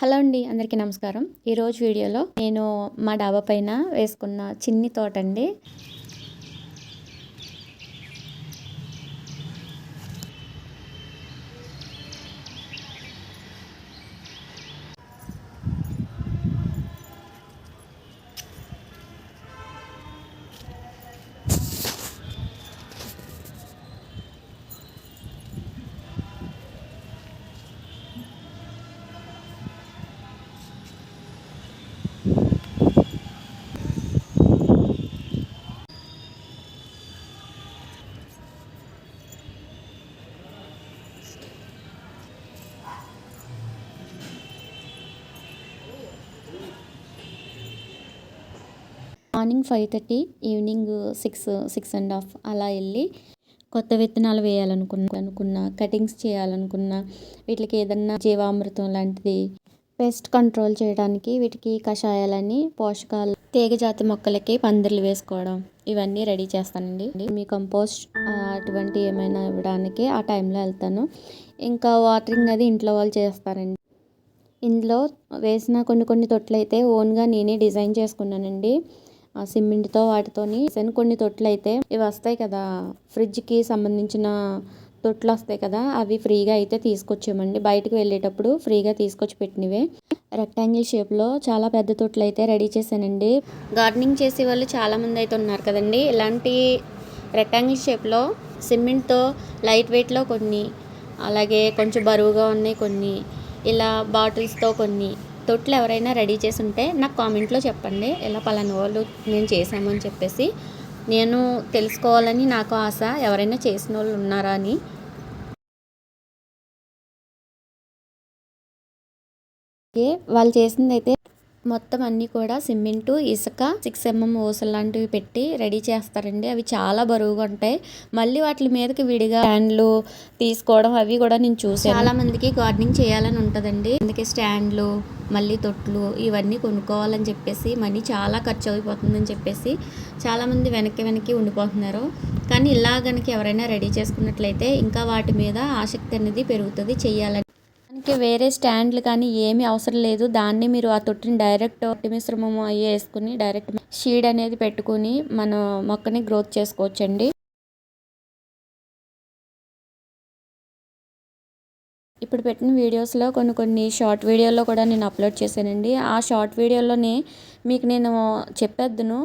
Hello అండి అందరికీ నమస్కారం. ఈరోజు వీడియోలో నేను మా డాబా పైన వేసుకున్న చిన్ని తోట అండి. Morning five thirty evening six six and half అలా వెళ్ళి కొత్త విత్తనాలు వేయాలనుకున్న అనుకున్నా కటింగ్స్ చేయాలనుకున్న వీటికి ఏదన్నా జీవామృతం లాంటిది పెస్ట్ కంట్రోల్ చేయడానికి వీటికి కషాయాలని పోషకాలు తీగజాతి మొక్కలకి పందిర్లు వేసుకోవడం ఇవన్నీ రెడీ చేస్తానండి. మీ కంపోస్ట్ అటువంటి ఏమైనా ఇవ్వడానికి ఆ టైంలో వెళ్తాను. ఇంకా వాటరింగ్ అది ఇంట్లో వాళ్ళు చేస్తారండి. ఇందులో వేసిన కొన్ని కొన్ని తొట్లు అయితే ఓన్గా నేనే డిజైన్ చేసుకున్నానండి. సిమెంట్తో వాటితోని కొన్ని తొట్లు అయితే ఇవి వస్తాయి కదా ఫ్రిడ్జ్కి సంబంధించిన తొట్లు వస్తాయి కదా అవి ఫ్రీగా అయితే తీసుకొచ్చామండి బయటకు వెళ్ళేటప్పుడు ఫ్రీగా తీసుకొచ్చి పెట్టినవే. రెక్టాంగిల్ షేప్లో చాలా పెద్ద తొట్లు అయితే రెడీ చేశానండి. గార్డెనింగ్ చేసే వాళ్ళు చాలామంది అయితే ఉన్నారు కదండి. ఇలాంటి రెక్టాంగిల్ షేప్లో సిమెంట్తో లైట్ వెయిట్లో కొన్ని అలాగే కొంచెం బరువుగా ఉన్నాయి కొన్ని ఇలా బాటిల్స్తో కొన్ని తొట్లు ఎవరైనా రెడీ చేసి ఉంటే నాకు కామెంట్లో చెప్పండి. ఇలా పలానా వాళ్ళు నేను చేశాము అని చెప్పేసి. నేను తెలుసుకోవాలని నాకు ఆశ ఎవరైనా చేసిన వాళ్ళు ఉన్నారా అని. వాళ్ళు చేసింది అయితే మొత్తం అన్నీ కూడా సిమెంటు ఇసుక సిక్స్ ఎంఎం ఊసలు లాంటివి పెట్టి రెడీ చేస్తారండి. అవి చాలా బరువుగా ఉంటాయి. మళ్ళీ వాటి మీదకి విడిగా స్టాండ్లు తీసుకోవడం అవి కూడా నేను చూసాను చాలా మందికి గార్డెనింగ్ చేయాలని ఉంటుందండి. అందుకే స్టాండ్లు మళ్ళీ తొట్లు ఇవన్నీ కొనుక్కోవాలని చెప్పేసి మనీ చాలా ఖర్చు అయిపోతుందని చెప్పేసి చాలామంది వెనక్కి వెనక్కి ఉండిపోతున్నారు. కానీ ఇలా కనుక ఎవరైనా రెడీ చేసుకున్నట్లయితే ఇంకా వాటి మీద ఆసక్తి అనేది పెరుగుతుంది చేయాలని దానికి వేరే స్టాండ్లు కానీ ఏమీ అవసరం లేదు. దాన్ని మీరు ఆ తొట్టిని డైరెక్ట్ మిశ్రమం వేసుకుని డైరెక్ట్ షీడ్ అనేది పెట్టుకుని మన మొక్కని గ్రోత్ చేసుకోవచ్చండి. ఇప్పుడు పెట్టిన వీడియోస్లో కొన్ని కొన్ని షార్ట్ వీడియోలో కూడా నేను అప్లోడ్ చేశానండి. ఆ షార్ట్ వీడియోలోనే మీకు నేను చెప్పేద్దును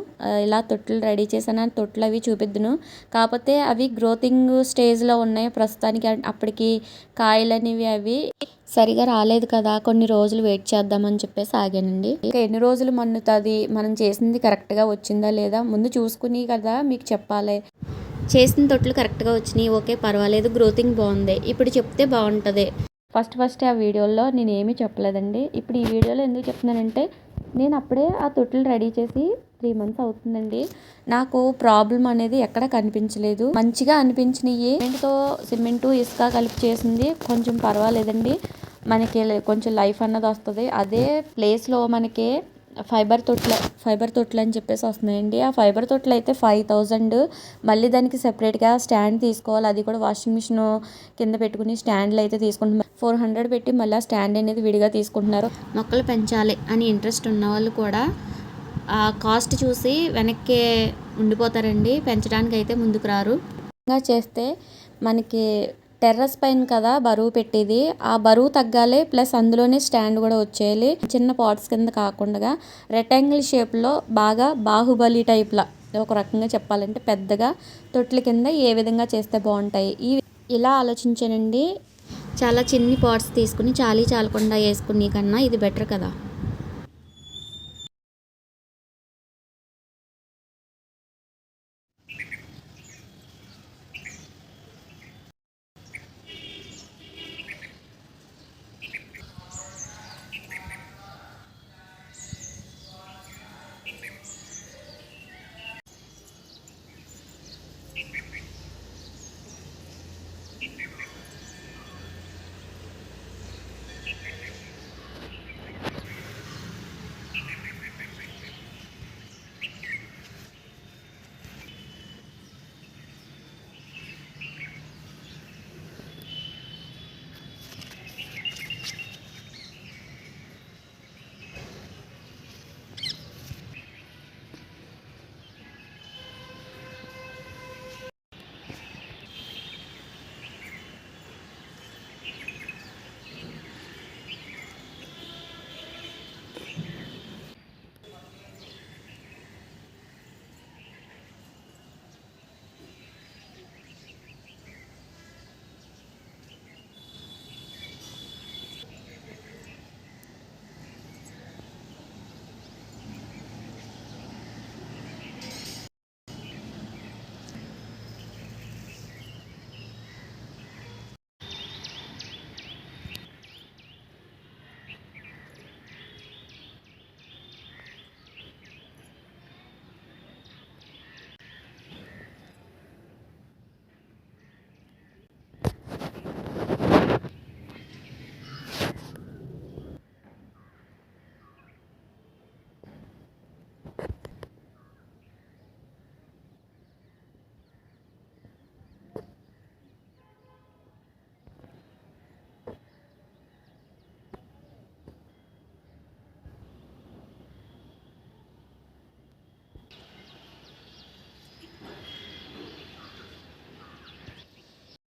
ఇలా తొట్లు రెడీ చేశాను తొట్లు అవి చూపిద్దును. కాకపోతే అవి గ్రోతింగ్ స్టేజ్లో ఉన్నాయి. ప్రస్తుతానికి అప్పటికి కాయలు అనేవి అవి సరిగా రాలేదు కదా కొన్ని రోజులు వెయిట్ చేద్దామని చెప్పేసి ఆగానండి. ఇంకా ఎన్ని రోజులు మన్నుతుంది? మనం చేసింది కరెక్ట్గా వచ్చిందా లేదా? ముందు చూసుకుని కదా మీకు చెప్పాలి. చేసిన తొట్లు కరెక్ట్గా వచ్చినాయి ఓకే పర్వాలేదు గ్రోతింగ్ బాగుంది. ఇప్పుడు చెప్తే బాగుంటుంది. ఫస్ట్ ఫస్ట్ ఆ వీడియోలో నేను ఏమీ చెప్పలేదండి. ఇప్పుడు ఈ వీడియోలో ఎందుకు చెప్తున్నానంటే నేను అప్పుడే ఆ తొట్లు రెడీ చేసి త్రీ మంత్స్ అవుతుందండి. నాకు ప్రాబ్లం అనేది ఎక్కడ కనిపించలేదు. మంచిగా అనిపించినవి సిమెంట్తో సిమెంటు ఇసుక కలిపి చేసింది కొంచెం పర్వాలేదండి. మనకి కొంచెం లైఫ్ అన్నది వస్తుంది. అదే ప్లేస్లో మనకి ఫైబర్ తొట్లు ఫైబర్ తొట్లు అని చెప్పేసి వస్తున్నాయండి. ఆ ఫైబర్ తొట్లు అయితే ఫైవ్ థౌజండ్. మళ్ళీ దానికి సెపరేట్గా స్టాండ్ తీసుకోవాలి. అది కూడా వాషింగ్ మిషన్ కింద పెట్టుకుని స్టాండ్లు అయితే తీసుకుంటున్నారు ఫోర్ హండ్రెడ్ పెట్టి మళ్ళీ ఆ స్టాండ్ అనేది విడిగా తీసుకుంటున్నారు. మొక్కలు పెంచాలి అని ఇంట్రెస్ట్ ఉన్న వాళ్ళు కూడా కాస్ట్ చూసి వెనక్కి ఉండిపోతారండి. పెంచడానికి అయితే ముందుకు రారు. చేస్తే మనకి టెర్రస్ పైన కదా బరువు పెట్టేది. ఆ బరువు తగ్గాలి ప్లస్ అందులోనే స్టాండ్ కూడా వచ్చేయాలి. చిన్న పాట్స్ కింద కాకుండా రెక్టాంగిల్ షేప్లో బాగా బాహుబలి టైప్లా ఒక రకంగా చెప్పాలంటే పెద్దగా తొట్ల కింద ఏ విధంగా చేస్తే బాగుంటాయి. ఈ ఇలా ఆలోచించానండి. చాలా చిన్ని పాట్స్ తీసుకుని చాలీ చాలకుండా వేసుకునే కన్నా ఇది బెటర్ కదా.